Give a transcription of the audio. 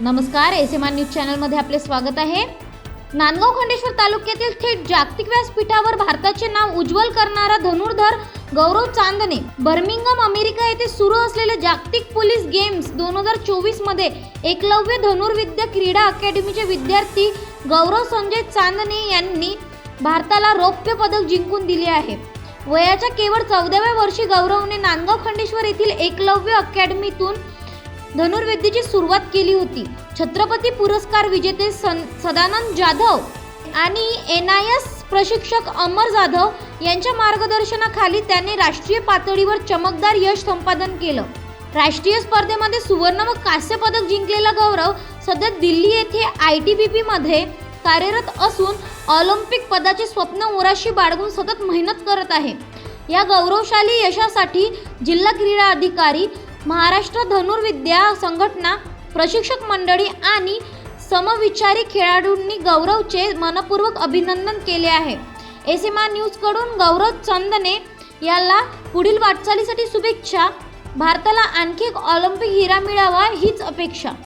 नमस्कार S M R news चॅनलमध्ये आपले स्वागत आहे. नांदगाव खंडेश्वर तालुक्यातील थेट जागतिक व्यासपीठावर भारताचे नाव उज्ज्वल करणारा धनुर्धर गौरव चांदने बर्मिंगम अमेरिका येथे सुरू असलेल्या जागतिक पोलीस गेम्स दोन हजार चोवीसमध्ये एकलव्य धनुर्विद्या क्रीडा अकॅडमीचे विद्यार्थी गौरव संजय चांदने यांनी भारताला रौप्य पदक जिंकून दिले आहे. वयाच्या केवळ चौदाव्या वर्षी गौरवने नांदगाव खंडेश्वर येथील एकलव्य अकॅडमीतून धनुर्विद्येची सुरुवात केली होती. छत्रपती पुरस्कार विजेते सन सदानंद जाधव आणि एन आय एस प्रशिक्षक अमर जाधव यांच्या मार्गदर्शनाखाली त्याने राष्ट्रीय पातळीवर चमकदार यश संपादन केलं. राष्ट्रीय स्पर्धेमध्ये सुवर्ण व कांस्य पदक जिंकलेला गौरव सध्या दिल्ली येथे आय टी बी पीमध्ये कार्यरत असून ऑलिम्पिक पदाचे स्वप्न उराशी बाळगून सतत मेहनत करत आहे. या गौरवशाली यशासाठी जिल्हा क्रीडा अधिकारी महाराष्ट्र धनुर्विद्या संघटना प्रशिक्षक मंडळी आणि समविचारी खेळाडूंनी गौरवचे मनपूर्वक अभिनंदन केले आहे. एस एम आर न्यूजकडून गौरव चंदने याला पुढील वाटचालीसाठी शुभेच्छा. भारताला आणखी एक ऑलिम्पिक हिरा मिळावा हीच अपेक्षा.